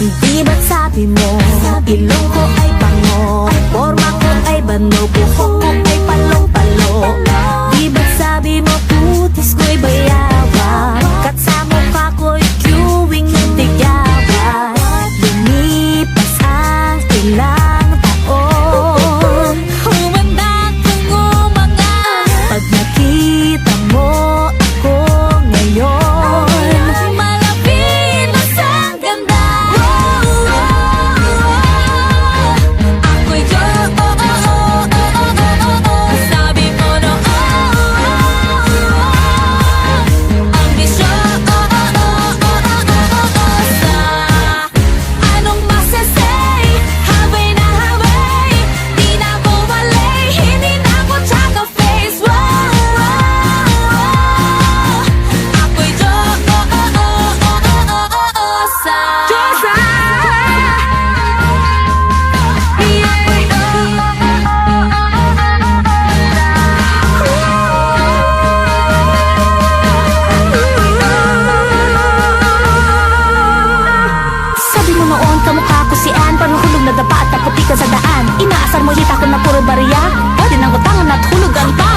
Di ba't sabi mo? Ilong ko ay pango Forma ko ay bano Buhok ko ay palong noon kamukha ko si Ann. Parang hulog na dapa at naputi sa daan. Inaasar mo ulit ako na puro bariya. Pwede nang utangan at hulugan pa.